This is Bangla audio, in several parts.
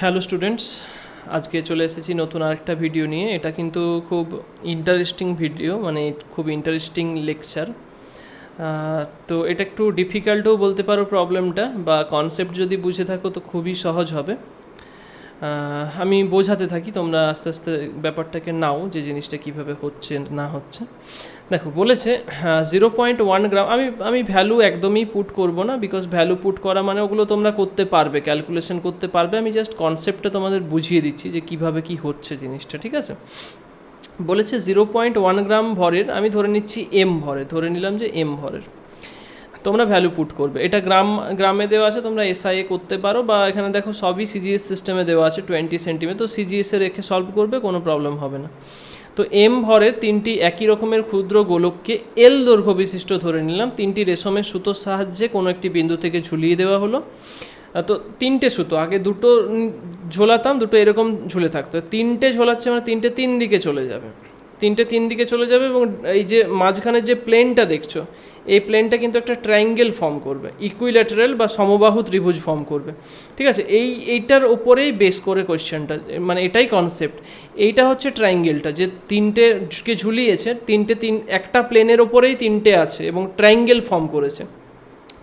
হ্যালো স্টুডেন্টস আজকে চলে এসেছি নতুন আরেকটা ভিডিও নিয়ে। এটা কিন্তু খুব ইন্টারেস্টিং ভিডিও মানে খুব ইন্টারেস্টিং লেকচার তো এটা একটু ডিফিকাল্টও বলতে পারো প্রবলেমটা বা কনসেপ্ট যদি বুঝে থাকো তো খুবই সহজ হবে। আমি বোঝাতে থাকি, তোমরা আস্তে আস্তে ব্যাপারটাকে নাও যে জিনিসটা কীভাবে হচ্ছে, না হচ্ছে। দেখো, বলেছে জিরো পয়েন্ট ওয়ান গ্রাম আমি আমি ভ্যালু একদমই পুট করব না বিকজ ভ্যালু পুট করা মানে ওগুলো তোমরা করতে পারবে ক্যালকুলেশন করতে পারবে। আমি জাস্ট কনসেপ্টটা তোমাদের বুঝিয়ে দিচ্ছি যে কীভাবে কি হচ্ছে জিনিসটা, ঠিক আছে? বলেছে জিরো পয়েন্ট ওয়ান গ্রাম ভরের, আমি ধরে নিচ্ছি এম ভরে ধরে নিলাম যে এম ভরের। তোমরা ভ্যালু পুট করবে। এটা গ্রাম, গ্রামে দেওয়া আছে, তোমরা এসআইএ করতে পারো বা এখানে দেখো সবই সিজিএস সিস্টেমে দেওয়া আছে টোয়েন্টি সেন্টিমিটার তো সিজিএসে রেখে সলভ করবে, কোনো প্রবলেম হবে না। তো এম ভরের তিনটি একই রকমের ক্ষুদ্র গোলককে এল দৈর্ঘ্য বিশিষ্ট ধরে নিলাম। তিনটি রেশমের সুতোর সাহায্যে কোনো একটি বিন্দু থেকে ঝুলিয়ে দেওয়া হলো। তো তিনটে সুতো, আগে দুটো ঝোলাতাম, দুটো এরকম ঝুলে থাকতো। তিনটে ঝোলাচ্ছে মানে তিনটে তিন দিকে চলে যাবে। তিনটে তিন দিকে চলে যাবে এবং এই যে মাঝখানে যে প্লেনটা দেখছ এই প্লেনটা কিন্তু একটা ট্রায়াঙ্গেল ফর্ম করবে ইকুইল্যাটারাল বা সমবাহু ত্রিভুজ ফর্ম করবে। ঠিক আছে? এই, এইটার ওপরেই বেস করে কোয়েশ্চেনটা মানে এটাই কনসেপ্ট এইটা হচ্ছে ট্রায়াঙ্গেলটা যে তিনটে কে ঝুলিয়েছে, তিনটে তিন, একটা প্লেনের ওপরেই তিনটে আছে এবং ট্রায়াঙ্গেল ফর্ম করেছে।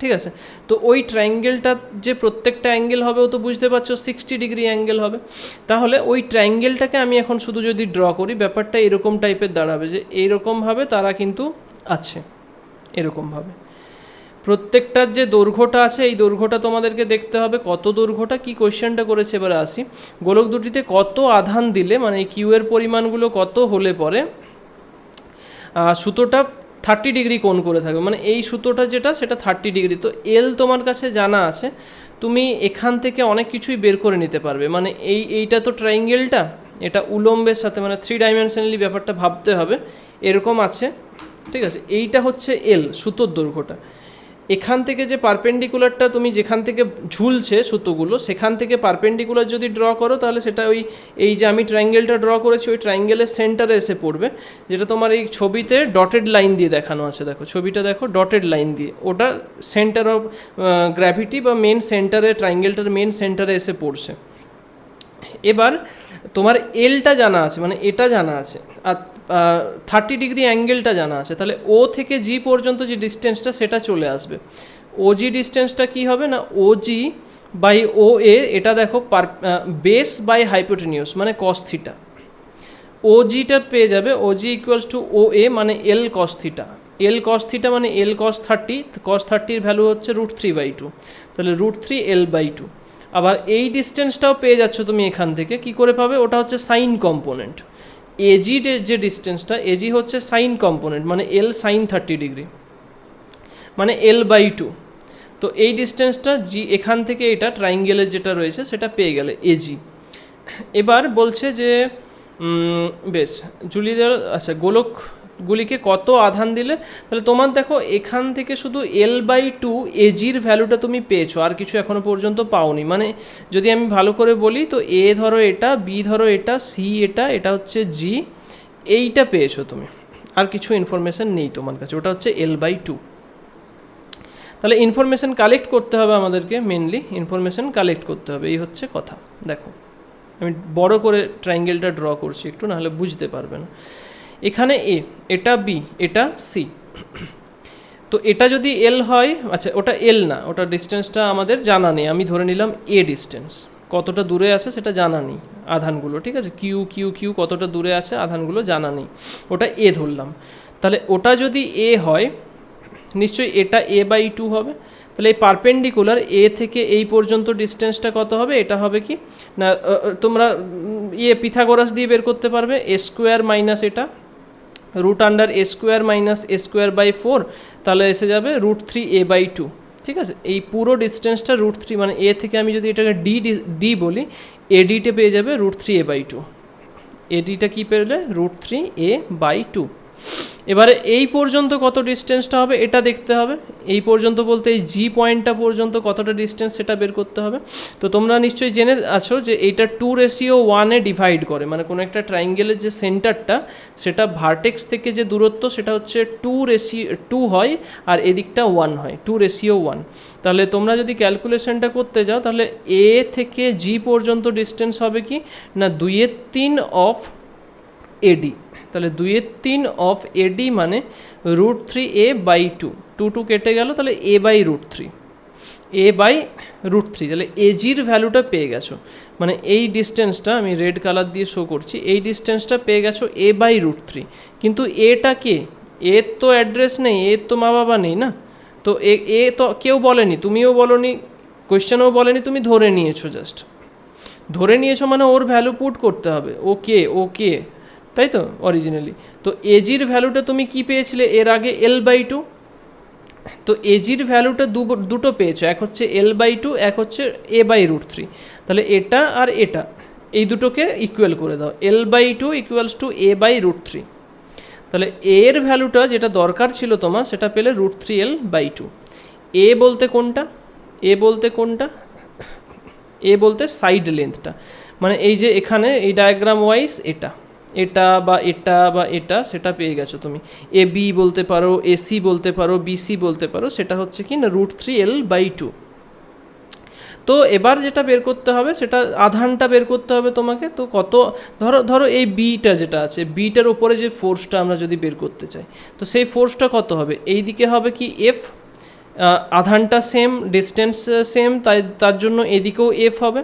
ঠিক আছে? তো ওই ট্রায়াঙ্গেলটা যে প্রত্যেকটা অ্যাঙ্গেল হবে, ও তো বুঝতে পারছ সিক্সটি ডিগ্রি অ্যাঙ্গেল হবে। তাহলে ওই ট্রায়াঙ্গেলটাকে আমি এখন শুধু যদি ড্র করি, ব্যাপারটা এরকম টাইপের দাঁড়াবে যে এইরকমভাবে তারা কিন্তু আছে। এরকমভাবে প্রত্যেকটার যে দৈর্ঘ্যটা আছে, এই দৈর্ঘ্যটা তোমাদেরকে দেখতে হবে, কত দৈর্ঘ্যটা, কি কোয়েশ্চেনটা করেছে এবারে আসি। গোলক দুটিতে কত আধান দিলে মানে কিউ এর পরিমাণগুলো কত হলে পরে সুতোটা থার্টি ডিগ্রি কোণ করে থাকবে। মানে এই সুতোটা যেটা, সেটা থার্টি ডিগ্রি তো এল তোমার কাছে জানা আছে, তুমি এখান থেকে অনেক কিছুই বের করে নিতে পারবে। মানে এই, এইটা তো ট্রাইঙ্গেলটা এটা উলম্বের সাথে মানে থ্রি ডাইমেনশনালি ব্যাপারটা ভাবতে হবে। এরকম আছে। ঠিক আছে, এইটা হচ্ছে এল সুতোর দৈর্ঘ্যটা। এখান থেকে যে পারপেন্ডিকুলারটা তুমি যেখান থেকে ঝুলছে সুতোগুলো, সেখান থেকে পারপেন্ডিকুলার যদি ড্র করো, তাহলে সেটা ওই, এই যে আমি ট্রায়াঙ্গেলটা ড্র করেছি, ওই ট্রায়াঙ্গেলের সেন্টারে এসে পড়বে। যেটা তোমার এই ছবিতে ডটেড লাইন দিয়ে দেখানো আছে, দেখো, ছবিটা দেখো ডটেড লাইন দিয়ে। ওটা সেন্টার অফ গ্র্যাভিটি বা মেন সেন্টারে ট্রায়াঙ্গেলটার মেন সেন্টারে এসে পড়ছে। এবার তোমার এলটা জানা আছে মানে এটা জানা আছে, আর থার্টি ডিগ্রি অ্যাঙ্গেলটা জানা আছে, তাহলে ও থেকে জি পর্যন্ত যে ডিস্টেন্সটা সেটা চলে আসবে। ও জি ডিস্টেন্সটা কী হবে না? ও জি বাই ও এ এটা দেখো পার বেস বাই হাইপোটেনিউস মানে কস থিটা ও জিটা পেয়ে যাবে ও জি ইকুয়ালস টু ও এ মানে এল কস থিটা এল কস থিটা মানে এল কস থার্টি কস থার্টির ভ্যালু হচ্ছে রুট থ্রি বাই টু তাহলে root three L by two আবার এই ডিস্টেন্সটাও পেয়ে যাচ্ছ তুমি এখান থেকে, কি করে পাবে? ওটা হচ্ছে সাইন কম্পোনেন্ট এজি যে ডিস্টেন্সটা এজি হচ্ছে সাইন কম্পোনেন্ট মানে এল সাইন থার্টি ডিগ্রি মানে এল বাই টু তো এই ডিস্টেন্সটা জি, এখান থেকে এটা ট্রাইঙ্গেলের যেটা রয়েছে, সেটা পেয়ে গেলে এজি এবার বলছে যে বেশ জুলি আচ্ছা আচ্ছা গোলকগুলিকে কত আধান দিলে? তাহলে তোমার দেখো, এখান থেকে শুধু এল বাই টু এজির ভ্যালুটা তুমি পেয়েছ, আর কিছু এখনও পর্যন্ত পাওনি। মানে যদি আমি ভালো করে বলি, তো এ ধরো এটা বি ধরো এটা সি এটা এটা হচ্ছে জি এইটা পেয়েছ তুমি। আর কিছু ইনফরমেশন নেই তোমার কাছে, ওটা হচ্ছে এল বাই টু তাহলে ইনফরমেশন কালেক্ট করতে হবে আমাদেরকে মেনলি ইনফরমেশন কালেক্ট করতে হবে, এই হচ্ছে কথা। দেখো, আমি বড় করে ট্রায়াঙ্গেলটা ড্র করছি একটু, নাহলে বুঝতে পারবে না। এখানে এ, এটা বি, এটা সি। তো এটা যদি এল হয় আচ্ছা ওটা এল না, ওটা ডিস্টেন্সটা আমাদের জানা নেই, আমি ধরে নিলাম এ ডিস্টেন্স। কতটা দূরে আছে সেটা জানা নেই, আধানগুলো, ঠিক আছে? কিউ কিউ কিউ, কতটা দূরে আছে আধানগুলো জানা নেই। ওটা এ ধরলাম। তাহলে ওটা যদি এ হয়, নিশ্চয়ই এটা এ বাই টু হবে। তাহলে এই পারপেন্ডিকুলার এ থেকে এই পর্যন্ত ডিস্টেন্সটা কত হবে? এটা হবে কি? না তোমরা ইয়ে পিথাগোরাস দিয়ে বের করতে পারবে, এ স্কোয়ার মাইনাস এটা। Root under A square minus A square by four তাহলে এসে যাবে root three A by two ঠিক আছে? এই পুরো ডিস্টেন্সটা রুট থ্রি মানে এ থেকে আমি যদি এটাকে ডি ডি বলি এডিটে পেয়ে যাবে root three A by two এডিটা কী পেলে? Root three A by two এবারে এই পর্যন্ত কত ডিস্টেন্সটা হবে এটা দেখতে হবে। এই পর্যন্ত বলতে এই জি পয়েন্টটা পর্যন্ত কতটা ডিস্টেন্স সেটা বের করতে হবে। তো তোমরা নিশ্চয়ই জেনে আছো যে এইটা টু রেশিও ওয়ানে ডিভাইড করে। মানে কোনো একটা ট্রাইঙ্গেলের যে সেন্টারটা সেটা ভার্টেক্স থেকে যে দূরত্ব, সেটা হচ্ছে টু রেশিও টু হয় আর এদিকটা ওয়ান হয় টু রেশিও ওয়ান তাহলে তোমরা যদি ক্যালকুলেশনটা করতে যাও, তাহলে এ থেকে জি পর্যন্ত ডিস্টেন্স হবে কি? না দুইয়ের তিন অফ এডি তাহলে দুইয়ের তিন অফ এডি মানে root three A by two two two কেটে গেল, তাহলে A by root three A by root three তাহলে এজির ভ্যালুটা পেয়ে গেছো। মানে এই ডিস্টেন্সটা আমি রেড কালার দিয়ে শো করছি, এই ডিস্টেন্সটা পেয়ে গেছো এ বাই রুট থ্রি কিন্তু এটা কে? এর তো অ্যাড্রেস নেই এর তো মা বাবা নেই না। তো এ এ তো কেউ বলেনি, তুমিও বলনি কোয়েশ্চেনও বলেনি, তুমি ধরে নিয়েছো জাস্ট ধরে নিয়েছো মানে ওর ভ্যালু পুট করতে হবে। ওকে ওকে তাই তো অরিজিনালি তো এজির ভ্যালুটা তুমি কি পেয়েছিলে এর আগে? এল বাই টু তো এজির ভ্যালুটা দুটো পেয়েছ, এক হচ্ছে এল বাই টু এক হচ্ছে এ বাই রুট থ্রি তাহলে এটা আর এটা, এই দুটোকে ইকুয়াল করে দাও। L by two equals to A by root three তাহলে এর ভ্যালুটা যেটা দরকার ছিল তোমার, সেটা পেলে root three L by two A বলতে কোনটা? এ বলতে কোনটা? এ বলতে সাইড লেন্থটা মানে এই যে এখানে, এই ডায়াগ্রাম ওয়াইজ এটা। এটা বা এটা বা এটা, সেটা পেয়ে গেছো তুমি। এ বি বলতে পারো এসি বলতে পারো বিসি বলতে পারো, সেটা হচ্ছে কি না root three L by two তো এবার যেটা বের করতে হবে, সেটা আধানটা বের করতে হবে তোমাকে। তো কত, ধরো ধরো এই বিটা যেটা আছে বিটার উপরে যে ফোর্সটা আমরা যদি বের করতে চাই, তো সেই ফোর্সটা কত হবে? এই দিকে হবে কি এফ আধানটা সেম ডিস্টেন্স সেম তাই, তার জন্য এদিকেও এফ হবে।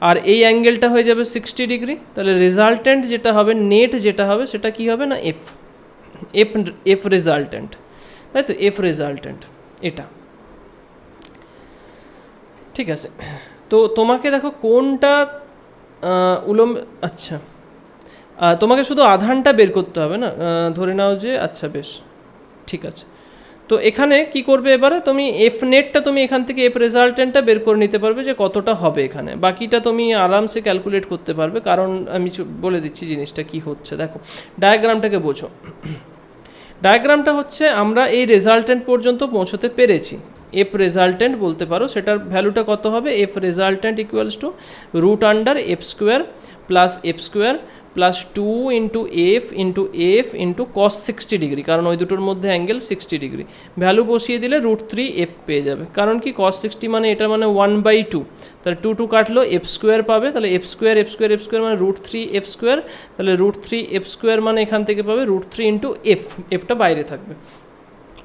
আর এই অ্যাঙ্গেলটা হয়ে যাবে সিক্সটি ডিগ্রি তাহলে রেজাল্ট্যান্ট যেটা হবে নেট যেটা হবে, সেটা কি হবে না এফ এফ এফ রেজাল্ট্যান্ট তাই তো? এফ রেজাল্ট্যান্ট এটা। ঠিক আছে। তো তোমাকে দেখো কোনটা উলম আচ্ছা। তোমাকে শুধু আধানটা বের করতে হবে না? ধরে নাও যে আচ্ছা বেশ। ঠিক আছে। তো এখানে কি করবে এবারে? তুমি এফ নেটটা তুমি এখান থেকে এফ রেজাল্টেন্টটা বের করে নিতে পারবে যে কতটা হবে এখানে। বাকিটা তুমি আরামসে ক্যালকুলেট করতে পারবে। কারণ আমি বলে দিচ্ছি জিনিসটা কি হচ্ছে। দেখো ডায়াগ্রামটাকে বোঝো। ডায়াগ্রামটা হচ্ছে আমরা এই রেজাল্টেন্ট পর্যন্ত পৌঁছতে পেরেছি। এফ রেজাল্টেন্ট বলতে পারো, সেটার ভ্যালুটা কত হবে? F resultant equals to root under F square plus F square plus two into F into F into cos sixty degree কারণ ওই দুটোর মধ্যে অ্যাঙ্গেল সিক্সটি ডিগ্রি ভ্যালু বসিয়ে দিলে রুট থ্রি এফ পেয়ে যাবে। কারণ কি কস সিক্সটি মানে এটা মানে ওয়ান বাই টু তাহলে টু টু কাটলো এফ স্কোয়ার পাবে, তাহলে F square F square F square মানে রুট থ্রি এফ স্কোয়ার তাহলে রুট থ্রি এফ স্কোয়ার মানে এখান থেকে পাবে রুট থ্রি ইন্টু এফ এফটা বাইরে থাকবে।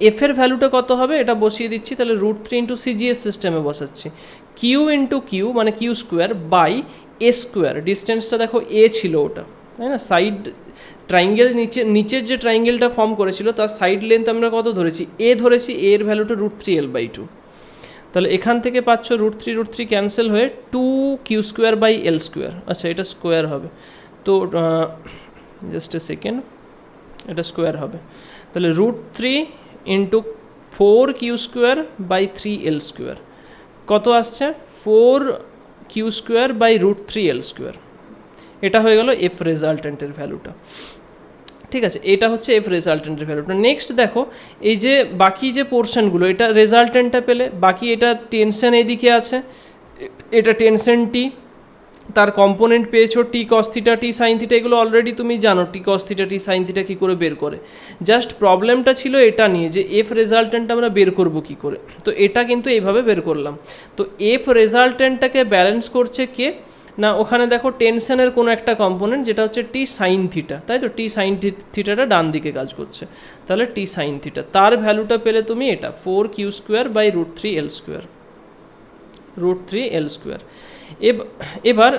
এফের ভ্যালুটা কত হবে? এটা বসিয়ে দিচ্ছি, তাহলে রুট থ্রি ইন্টু সিজিএস সিস্টেমে বসাচ্ছি। কিউ ইন্টু কিউ মানে Q square by A square ডিস্টেন্সটা দেখো এ ছিল ওটা। তাই না? সাইড ট্রাইঙ্গেল নিচে নিচের যে ট্রাইঙ্গেলটা ফর্ম করেছিল, তার সাইড লেন্থ আমরা কত ধরেছি? এ ধরেছি এ এর ভ্যালুটা root three L by two তাহলে এখান থেকে পাচ্ছ root three root three cancel হয়ে two Q square by L square আচ্ছা এটা স্কোয়ার হবে। তো জাস্ট এ সেকেন্ড এটা স্কোয়ার হবে। তাহলে root three into four Q square by three L square কত আসছে? Four Q square by root three L square এটা হয়ে গেল এফ রেজাল্টেন্টের ভ্যালুটা ঠিক আছে, এটা হচ্ছে এফ রেজাল্টেন্টের ভ্যালুটা নেক্সট দেখো, এই যে বাকি যে পোর্শনগুলো এটা রেজাল্টেন্টটা পেলে, বাকি এটা টেনশন এদিকে আছে, এটা টেনশন টি তার কম্পোনেন্ট পেয়েছ টি কস্থিটা টি সাইন থিটা এগুলো অলরেডি তুমি জানো টি কস্থিটা টি সাইন থিটা কী করে বের করে। জাস্ট প্রবলেমটা ছিল এটা নিয়ে যে এফ রেজাল্টেন্টটা আমরা বের করব কি করে। তো এটা কিন্তু এইভাবে বের করলাম। তো এফ রেজাল্টেন্টটাকে ব্যালেন্স করছে কে? না, ওখানে দেখো টেনশনের কোনো একটা কম্পোনেন্ট যেটা হচ্ছে টি সাইন থিটা তাই তো? টি সাইন থিটাটা ডান দিকে কাজ করছে। তাহলে টি সাইন থিটা তার ভ্যালুটা পেলে তুমি এটা four Q square by root three L square root three L square এবার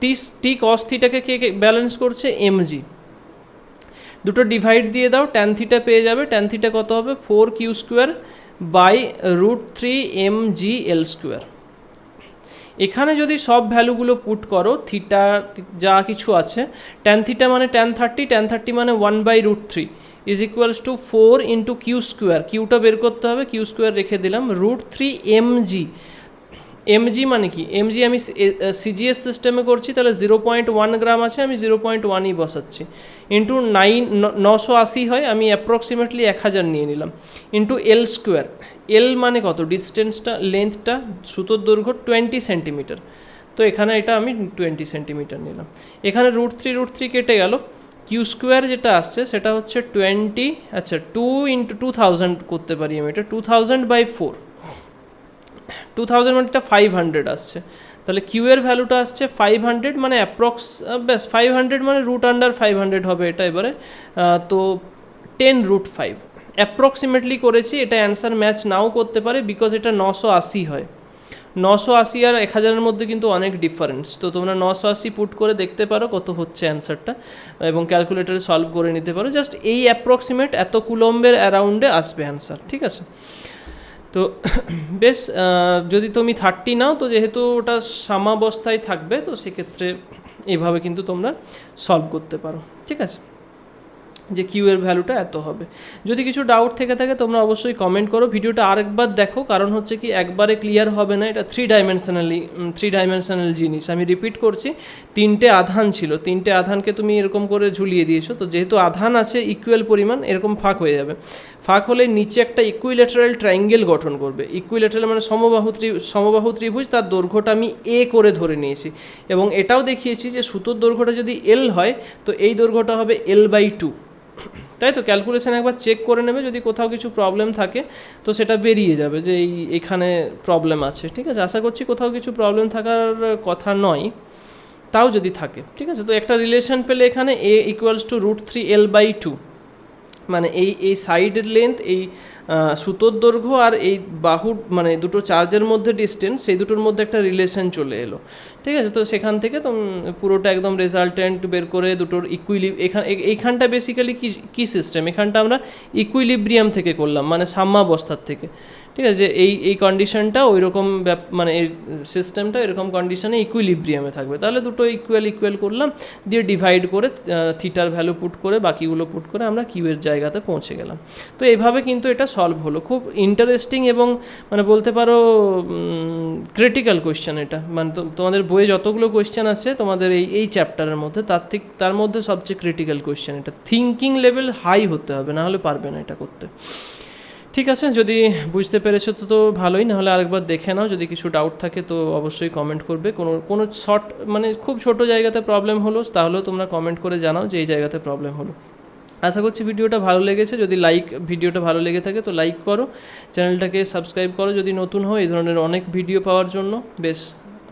টি টি কস থিটাকে কে ব্যালেন্স করছে? এমজি দুটো ডিভাইড দিয়ে দাও ট্যান থিটা পেয়ে যাবে। ট্যান থিটা কত হবে? Four Q square by root three M G L square এখানে যদি সব ভ্যালুগুলো পুট করো, থিটা যা কিছু আছে ট্যান থিটা মানে ট্যান থার্টি ট্যান থার্টি মানে one by root three is equals to four into Q square কিউটা বের করতে হবে কিউ স্কোয়ার রেখে দিলাম root three M G MG মানে কি? এমজি আমি সিজিএস সিস্টেমে করছি, তাহলে জিরো পয়েন্ট ওয়ান গ্রাম আছে, আমি জিরো পয়েন্ট ওয়ানই বসাচ্ছি। ইন্টু নাইন নশো আশি হয়, আমি অ্যাপ্রক্সিমেটলি এক হাজার নিয়ে নিলাম। ইন্টু এল স্কোয়ার এল মানে কত? ডিস্টেন্সটা লেন্থটা সুতোর দৈর্ঘ্য টোয়েন্টি সেন্টিমিটার তো এখানে এটা আমি টোয়েন্টি সেন্টিমিটার নিলাম। এখানে রুট থ্রি রুট থ্রি কেটে গেল। কিউ স্কোয়ার যেটা আসছে, সেটা হচ্ছে টোয়েন্টি আচ্ছা টু ইন্টু টু থাউজেন্ড করতে পারি আমি এটা two thousand by four two thousand মানে ফাইভ হান্ড্রেড আসছে। তাহলে কিউ এর ভ্যালুটা আসছে ফাইভ হান্ড্রেড মানে অ্যাপ্রক্স ব্যাস ফাইভ হান্ড্রেড মানে রুট আন্ডার ফাইভ হান্ড্রেড হবে এটা এবারে। তো টেন রুট ফাইভ অ্যাপ্রক্সিমেটলি করেছি, এটা অ্যান্সার ম্যাচ নাও করতে পারে বিকজ এটা নশো আশি হয়। নশো আশি আর এক হাজারের মধ্যে কিন্তু অনেক ডিফারেন্স তো তোমরা নশো আশি পুট করে দেখতে পারো কত হচ্ছে অ্যান্সারটা এবং ক্যালকুলেটারে সলভ করে নিতে পারো। জাস্ট এই অ্যাপ্রক্সিমেট এত কুলম্বের অ্যারাউন্ডে আসবে অ্যান্সার ঠিক আছে? তো বেশ যদি তুমি থার্টি নাও, তো যেহেতু ওটা সামাবস্থায় থাকবে, তো সেক্ষেত্রে এভাবে কিন্তু তোমরা সলভ করতে পারো। ঠিক আছে? যে কিউ এর ভ্যালুটা এত হবে। যদি কিছু ডাউট থেকে থাকে, তোমরা অবশ্যই কমেন্ট করো। ভিডিওটা আরেকবার দেখো, কারণ হচ্ছে কি একবারে ক্লিয়ার হবে না, এটা থ্রি ডাইমেনশনালি থ্রি ডাইমেনশনাল জিনিস। আমি রিপিট করছি, তিনটে আধান ছিল। তিনটে আধানকে তুমি এরকম করে ঝুলিয়ে দিয়েছ। তো যেহেতু আধান আছে ইকুয়াল পরিমাণ, এরকম ফাঁক হয়ে যাবে। ফাঁক হলে নিচে একটা ইকুইলেটারাল ট্রায়াঙ্গেল গঠন করবে। ইকুইলেটারাল মানে সমবাহু ত্রি, সমবাহু ত্রিভুজ, তার দৈর্ঘ্যটা আমি এ করে ধরে নিয়েছি। এবং এটাও দেখিয়েছি যে সুতোর দৈর্ঘ্যটা যদি এল হয়, তো এই দৈর্ঘ্যটা হবে এল বাই টু তাই তো ক্যালকুলেশন একবার চেক করে নেবে যদি কোথাও কিছু প্রবলেম থাকে, তো সেটা বেরিয়ে যাবে যে এই এখানে প্রবলেম আছে। ঠিক আছে? আশা করছি কোথাও কিছু প্রবলেম থাকার কথা নয়, তাও যদি থাকে। ঠিক আছে? তো একটা রিলেশন পেলে এখানে A equals to root three L by two মানে এই এই সাইডের লেন্থ এই সুতোর দৈর্ঘ্য আর এই বাহুর মানে দুটো চার্জের মধ্যে ডিস্টেন্স সেই দুটোর মধ্যে একটা রিলেশন চলে এলো। ঠিক আছে, তো সেখান থেকে তো পুরোটা একদম রেজাল্টেন্ট বের করে দুটোর ইকুইলি এখান এইখানটা বেসিক্যালি কি, কী সিস্টেম এখানটা আমরা ইকুইলিব্রিয়াম থেকে করলাম মানে সাম্যাবস্থার থেকে। ঠিক আছে এই এই কন্ডিশনটা ওই রকম মানে এই সিস্টেমটা এরকম কন্ডিশনে ইকুইলিব্রিয়ামে থাকবে। তাহলে দুটো ইকুয়াল ইকুয়াল করলাম, দিয়ে ডিভাইড করে থিটার ভ্যালু পুট করে, বাকিগুলো পুট করে আমরা কিউয়ের জায়গাতে পৌঁছে গেলাম। তো এইভাবে কিন্তু এটা সলভ হলো। খুব ইন্টারেস্টিং এবং মানে বলতে পারো ক্রিটিক্যাল কোয়েশ্চেন এটা। মানে তোমাদের বইয়ে যতগুলো কোয়েশ্চেন আছে তোমাদের এই এই চ্যাপ্টারের মধ্যে, তার থেকে তার মধ্যে সবচেয়ে ক্রিটিক্যাল কোয়েশ্চেন এটা। থিঙ্কিং লেভেল হাই হতে হবে, না হলে পারবে না এটা করতে। ঠিক আছে, যদি বুঝতে পেরেছ তো তো ভালোই, নাহলে আরেকবার দেখে নাও, যদি কিছু ডাউট থাকে তো অবশ্যই কমেন্ট করবে। কোনো কোনো শর্ট মানে খুব ছোট জায়গাতে প্রবলেম হলো, তাহলেও তোমরা কমেন্ট করে জানাও যে এই জায়গাতে প্রবলেম হলো। আশা করছি ভিডিওটা ভালো লেগেছে, যদি লাইক ভিডিওটা ভালো লেগে থাকে তো লাইক করো। চ্যানেলটাকে সাবস্ক্রাইব করো, যদি নতুন হয় এই ধরনের অনেক ভিডিও পাওয়ার জন্য। বেশ।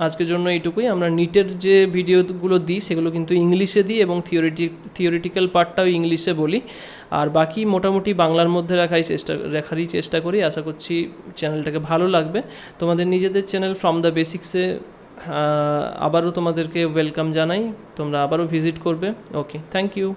আজকের জন্য এইটুকুই। আমরা নিটের যে ভিডিওগুলো দিই, সেগুলো কিন্তু ইংলিশে দিই এবং থিওরিটি থিওরিটিক্যাল পার্টটাও ইংলিশে বলি। আর বাকি মোটামুটি বাংলার মধ্যে রাখাই চেষ্টা, রাখারই চেষ্টা করি। আশা করছি চ্যানেলটাকে ভালো লাগবে। তোমাদের নিজেদের চ্যানেল ফ্রম দ্য বেসিক্সে আবারও তোমাদেরকে ওয়েলকাম জানাই। তোমরা আবারও ভিজিট করবে। Okay thank you